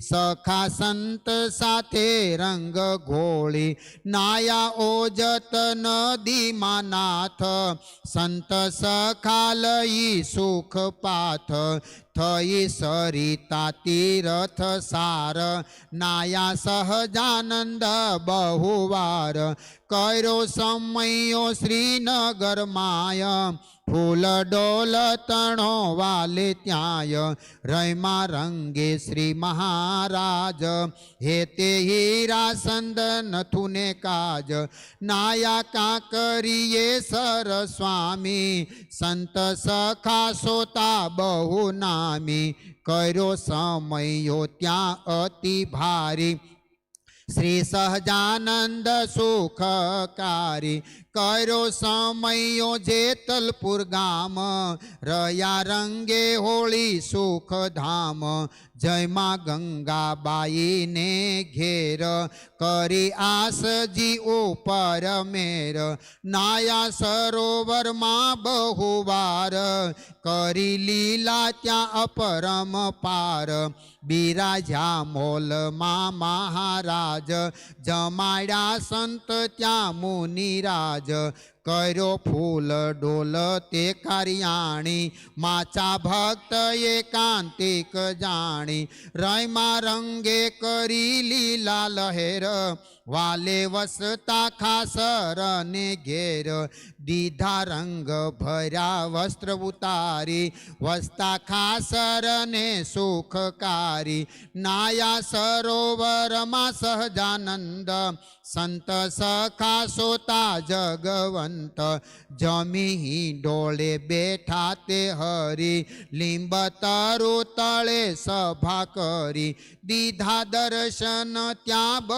સખા સંત સાથે રંગ ઘોળી નાયા ઓજત નદીમાં નાથ. સંત સખા લઈ સુખ પાથ. થઈ સરિતા તીરથ સાર. નાયા સહજાનંદ બહુવાર. કર્યો સમયો શ્રીનગર માય. ફૂલ ડોલ તણો વાલે ત્યાંય રૈમા રંગે શ્રી મહારાજ. હે તે હીરા સંદન થુને કાજ. નાયા કાંકરીએ સર સ્વામી. સંત સખા સોતા બહુ નામી. કર્યો સમયો ત્યાં અતિ ભારી. શ્રી સહજાનંદ સુખકારી. કર્યો સમયો જેતલપુર ગામ રયા રંગે હોળી સુખધામ જયમાં ગંગાબાઈને ઘેર કરી આસજી ઉપર મેર નાયા સરોવરમાં બહુવાર કરી લીલા ત્યાં અપરમ પાર બિરાજ્યા મોલમાં મહારાજ જમાડ્યા સંત ત્યાં મુનિરાજ કર્યો ફૂલ ડોલ તે કાર્યાણી માચા ભક્ત એકાંતિક જાણી. રયમાં રંગે કરી લીલા લહેર વાલે વસતા ખાસર ને ઘેર દીધા રંગ ભર્યા વસ્ત્ર ઉતારી વસતા ખાસર ને સુખકારી નાયા સરોવરમાં સહજાનંદ સંત સખા સોતા જગવંત જમી ડોળે બેઠા તે હરી લીંબ તરુ તળે સભા કરી દીધા દર્શન ત્યાં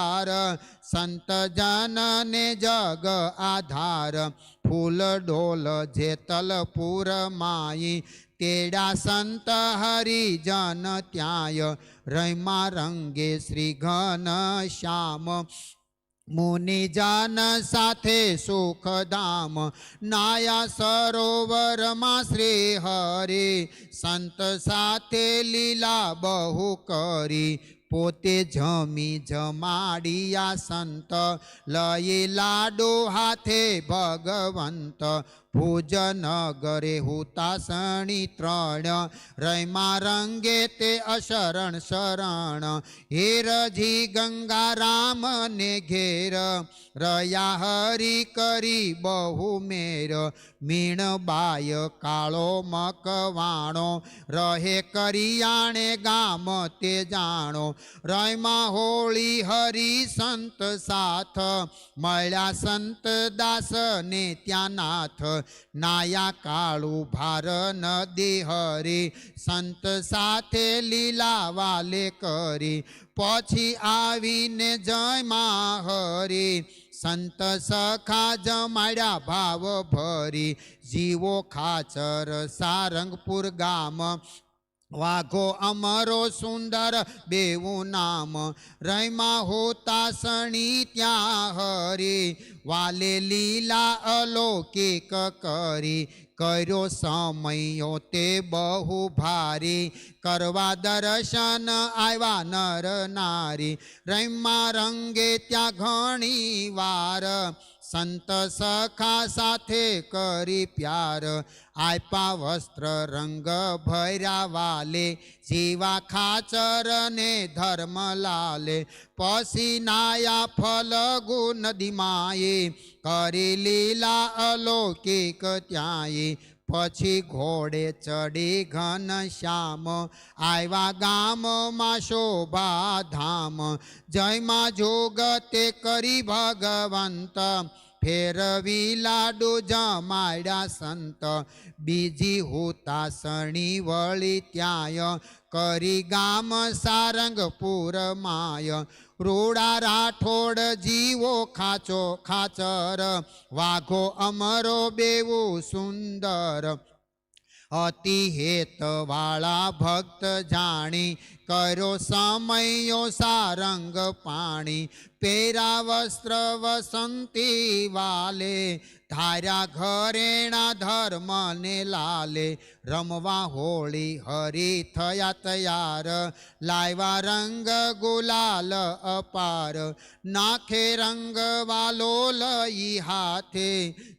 બહુવાર સંત જનને જગ આધાર, ફૂલ ઢોલ જેતલપુર માઈ, તેડા સંત હરિજન ત્યાંય, રૈમા રંગે શ્રી ઘન શ્યામ મુનિજન સાથે સુખધામ, નાયા સરોવરમાં શ્રી હરે સંત સાથે લીલા બહુ કરી પોતે જમી જમાડિયા સંત લઈ લાડો હાથે ભગવંત ભોજન ગરે હુતાસણી ત્રણ રૈમા રંગે તે અશરણ શરણ હેરજી ગંગારામ ને ઘેર રયા હરી કરી બહુ મેર મીણ બાય કાળો મકવાણો રહે કરિયાણે ગામ તે જાણો રયમાં હોળી હરી સંત સાથ મળ્યા સંત દાસ ને ત્યાં નાથ નાયા કાળુ ભાર નદી હરી સંત સાથે લીલા વાલે કરી, પછી આવીને જયમાં હરી, સંત સખા જમાડ્યા ભાવ ભરી, જીવો ખાચર સારંગપુર ગામ વાઘો અમરો સુંદર બેવું નામ. રૈમા હોતા સણી ત્યાં હરી. વાલે લીલા અલૌકિક કરી. કર્યો સમયો તે બહુ ભારી. કરવા દર્શન આવ્યા નર નારી. રૈમા રંગે ત્યાં ઘણી વાર. સંત સખા સાથે કરી પ્યાર. આપ્યા વસ્ત્ર રંગ ભૈરા વાલે. જીવા ખાચર ને ધર્મ લાલે. પછી નાયા ફલગુ નદીમાએ કરી લીલા અલૌકિક ત્યાંએ. પછી ઘોડે ચડી ઘન શ્યામ. આવ્યા ગામમાં શોભા ધામ જયમાં જોગતે કરી ભગવંત. ફેરવી લાડુ જમાડ્યા સંત. બીજી હોતાસણી વળી ત્યાંય. કરી ગામ સારંગપુર માય. રૂડા રાઠોડ જીવો ખાચો ખાચર વાઘો અમરો બેવું સુંદર. અતિ હેતવાળા ભક્ત જાણી કર્યો સમયો સારંગ પાણી, પેરા વસ્ત્ર વસંતી વાલે ધાર્યા ઘરેણા ધર્મને લાલે, રમવા હોળી હરી થયા તૈયાર, લાવ્યા રંગ ગુલાલ અપાર, નાખે રંગ વાલો લઈ હાથે,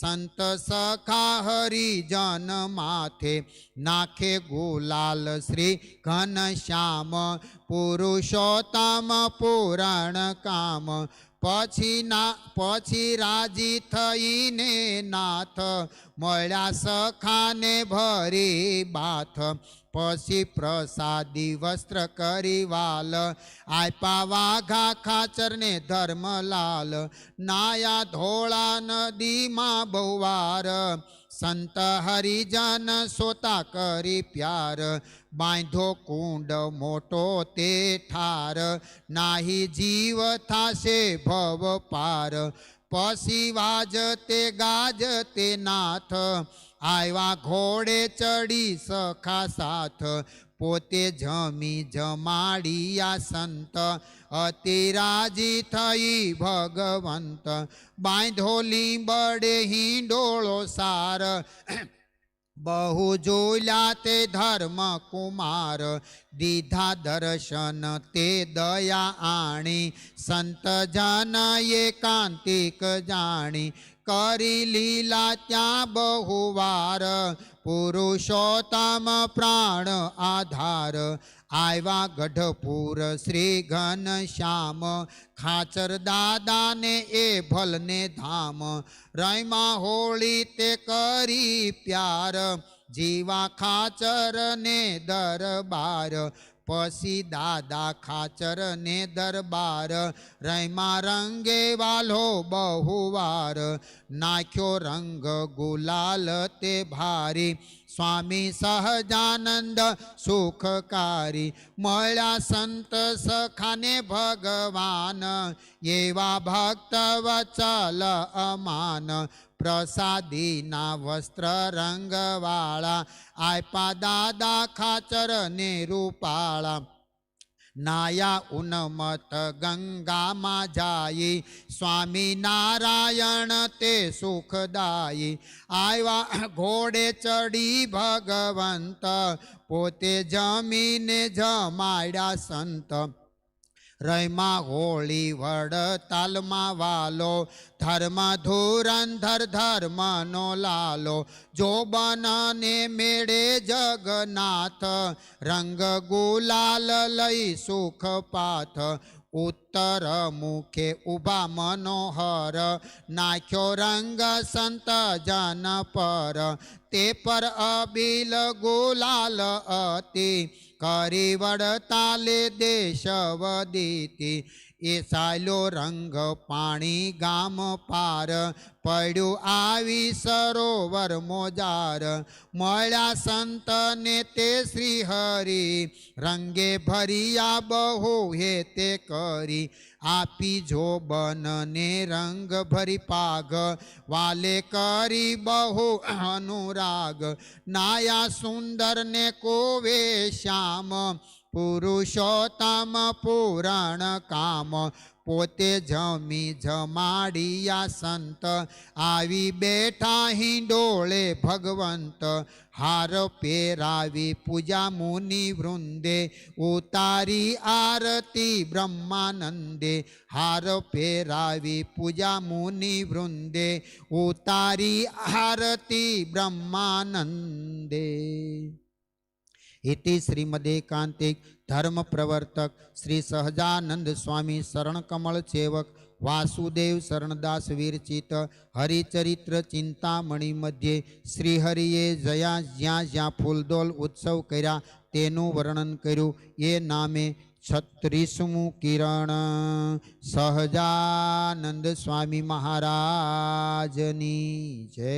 સંત સખા હરિજન માથે, નાખે ગુલાલ શ્રી ઘનશ્યામ પુરુષોત્તમ પુરાણ કામ પછી ના પછી રાજી થઈને નાથ મળ્યા સખાને ભરી બાથ પછી પ્રસાદી વસ્ત્ર કરી વાલ આપ્યા વાઘા ખાચરને ધર્મલાલ નાયા ધોળા નદીમાં બહુવાર સંત હરિજન સોતા કરી પ્યાર, બાંધો કુંડ મોટો તે ઠાર, નાહી જીવ થાશે ભવ પાર, પછી ગાજ તે નાથ આવ્યા ઘોડે ચડી સખા સાથ, પોતે જમી જમાડિયા સંત અતિ રાજી થઈ ભગવંત બાંધો લીંબડે હિંડોળો સાર બહુ જોયા તે ધર્મ કુમાર દીધા દર્શન તે દયા આણી સંત જન એકાંતિક જાણી કરી લીલા ત્યાં બહુ વાર પુરુષોત્તમ પ્રાણ આધાર આવ્યા ગઢપુર શ્રી ઘનશ્યામ ખાચર દાદાને એ ભલને ધામ. રૈમાં હોળી તે કરી પ્યાર, જીવા ખાચર ને દરબાર. પછી દાદા ખાચર ને દરબાર રૈમાં રંગે વાલો બહુવાર નાખ્યો રંગ ગુલાલ તે ભારી સ્વામી સહજાનંદ સુખકારી મળ્યા સંત સખાને ભગવાન એવા ભક્ત વચલ અમાન પ્રસાદીના વસ્ત્ર રંગવાળા આપ્યા દાદા ખાચર ને રૂપાળા. નાયા ઉનમત ગંગામાં જાય સ્વામી નારાયણ તે સુખદાયી. આવ્યા ઘોડે ચડી ભગવંત, પોતે જમીને જમાડ્યા સંત. રૈમાં હોળી વડતાલમાં વાલો ધર્મ ધુરંધર ધર્મનો લાલો. જોબનને મેળે જગનાથ રંગ ગુલાલ લઈ સુખ પાથ. ઉત્તર મુખે ઊભા મનોહર, નાખ્યો રંગ સંત જન પર. તે પર અબિલ ગુલાલ અતિ કરી વડતાલે દેશ વદીતી એ સાયલો રંગ પાણી ગામ પાર પડ્યું આવી સરોવર મોજાર મળ્યા સંતને તે શ્રી હરિ રંગે ભરિયા બહુ હે તે કરી આપી જો બનને રંગ ભરી પાગ, વાલે કરી બહુ અનુરાગ. નાયા સુંદર ને કોવે શ્યામ, પુરુષોત્તમ પુરાણ કામ. પોતે જમી જમાડિયા સંત. આવી બેઠા હિંડોળે ભગવંત. હાર પેરાવી પૂજા મુનિ વૃંદે. ઉતારી આરતી બ્રહ્માનંદે. હાર પેરાવી પૂજા મુનિ વૃંદે. ઉતારી આરતી બ્રહ્માનંદે. ઇતિ શ્રીમદેકાંતિક ધર્મ પ્રવર્તક શ્રી સહજાનંદ સ્વામી શરણ કમળ સેવક વાસુદેવ શરણદાસ વિરચિત હરિચરિત્ર ચિંતામણી મધ્યે શ્રી હરિએ જયા જ્યાં જ્યાં ફૂલદોલ ઉત્સવ કર્યા તેનું વર્ણન કર્યું એ નામે છત્રીસમું કિરણ સહજાનંદ સ્વામી મહારાજની જય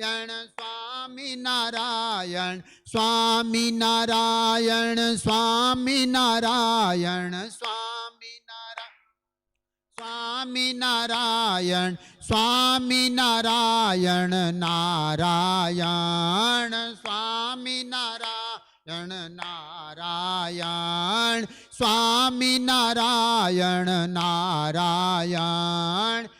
નારાયણ સ્વામી નારાયણ સ્વામી નારાયણ સ્વામી નારાયણ, સ્વામી સ્વામી નારાયણ સ્વામી નારાયણ નારાયણ, સ્વામી નારાયણ નારાયણ, સ્વામી નારાયણ નારાયણ